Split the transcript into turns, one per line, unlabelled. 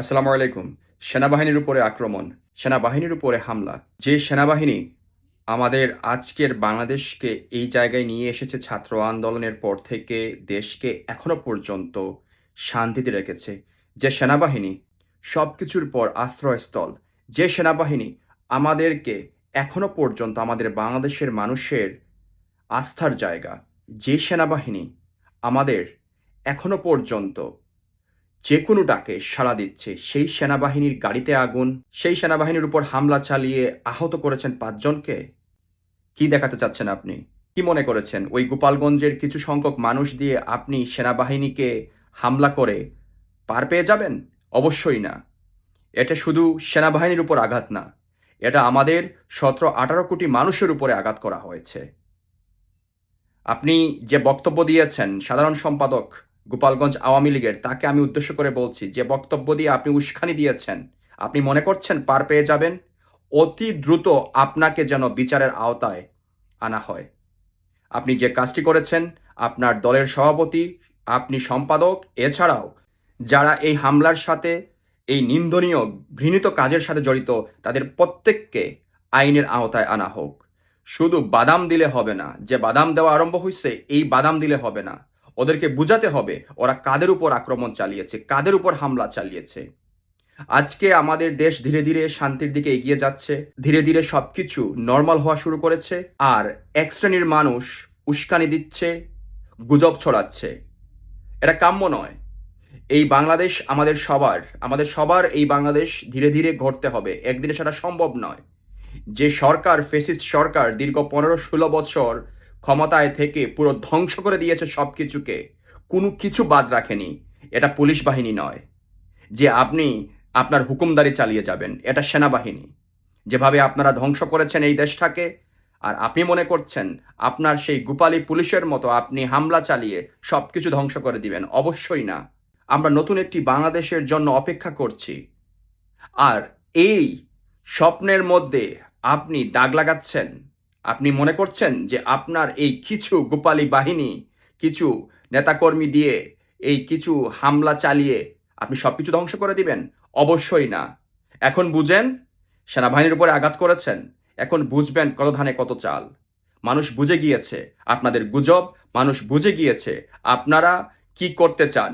আসসালামু আলাইকুম সেনাবাহিনীর উপরে আক্রমণ, সেনাবাহিনীর উপরে হামলা। যে সেনাবাহিনী আমাদের আজকের বাংলাদেশকে এই জায়গায় নিয়ে এসেছে ছাত্র আন্দোলনের পর থেকে দেশকে এখনও পর্যন্ত শান্তিতে রেখেছে। যে সেনাবাহিনী সব কিছুর পর আশ্রয়স্থল, যে সেনাবাহিনী আমাদেরকে এখনও পর্যন্ত আমাদের বাংলাদেশের মানুষের আস্থার জায়গা, যে সেনাবাহিনী আমাদের এখনও পর্যন্ত যে কোনো ডাকে সাড়া দিচ্ছে। সেই সেনাবাহিনীর গাড়িতে আগুন, সেই সেনাবাহিনীর উপর হামলা চালিয়ে আহত করেছেন পাঁচজনকে? কি দেখাতে চাচ্ছেন আপনি? কি মনে করেছেন? ওই গোপালগঞ্জের কিছু সংখ্যক মানুষ দিয়ে আপনি সেনাবাহিনীকে হামলা করে পার পেয়ে যাবেন? অবশ্যই না। এটা শুধু সেনাবাহিনীর উপর আঘাত না, এটা আমাদের সতেরো আঠারো কোটি মানুষের উপরে আঘাত করা হয়েছে। আপনি যে বক্তব্য দিয়েছেন, সাধারণ সম্পাদক গোপালগঞ্জ আওয়ামী লীগের, তাকে আমি উদ্দেশ্য করে বলছি, যে বক্তব্য দিয়ে আপনি উস্কানি দিয়েছেন, আপনি মনে করছেন পার পেয়ে যাবেন? অতি দ্রুত আপনাকে যেন বিচারের আওতায় আনা হয়। আপনি যে কাজটি করেছেন, আপনার দলের সভাপতি, আপনি সম্পাদক, এছাড়াও যারা এই হামলার সাথে, এই নিন্দনীয়, ঘৃণিত কাজের সাথে জড়িত, তাদের প্রত্যেককে আইনের আওতায় আনা হোক। শুধু বাদাম দিলে হবে না, যে বাদাম দেওয়া আরম্ভ হয়েছে এই বাদাম দিলে হবে না। ওদেরকে বুঝাতে হবে, ওরা কাদের উপর আক্রমণ চালিয়েছে, কাদের উপর হামলা চালিয়েছে। আজকে আমাদের দেশ ধীরে ধীরে শান্তির দিকে এগিয়ে যাচ্ছে, ধীরে ধীরে সবকিছু নর্মাল হওয়া শুরু করেছে, আর এক শ্রেণির মানুষ উস্কানি দিচ্ছে, গুজব ছড়াচ্ছে। এটা কাম্য নয়। এই বাংলাদেশ আমাদের সবার আমাদের সবার এই বাংলাদেশ ধীরে ধীরে ঘটতে হবে, একদিনে সেটা সম্ভব নয়। যে সরকার, ফেসিস্ট সরকার দীর্ঘ পনেরো ষোলো বছর ক্ষমতায় থেকে পুরো ধ্বংস করে দিয়েছে সব কিছুকে কোনো কিছু বাদ রাখেনি। এটা পুলিশ বাহিনী নয়। যে আপনি আপনার হুকুমদারি চালিয়ে যাবেন, এটা সেনাবাহিনী। যেভাবে আপনারা ধ্বংস করেছেন এই দেশটাকে, আর আপনি মনে করছেন আপনার সেই গোপালি পুলিশের মতো আপনি হামলা চালিয়ে সব কিছু ধ্বংস করে দিবেন, অবশ্যই না। আমরা নতুন একটি বাংলাদেশের জন্য অপেক্ষা করছি। আর এই স্বপ্নের মধ্যে আপনি দাগ লাগাচ্ছেন। আপনি মনে করছেন যে আপনার এই কিছু গোপালী বাহিনী, কিছু নেতাকর্মী দিয়ে এই কিছু হামলা চালিয়ে আপনি সবকিছু ধ্বংস করে দিবেন? অবশ্যই না। এখন বুঝেন, সেনাবাহিনীর উপরে আঘাত করেছেন, এখন বুঝবেন কত ধানে কত চাল। মানুষ বুঝে গিয়েছে আপনাদের গুজব, মানুষ বুঝে গিয়েছে আপনারা কি করতে চান।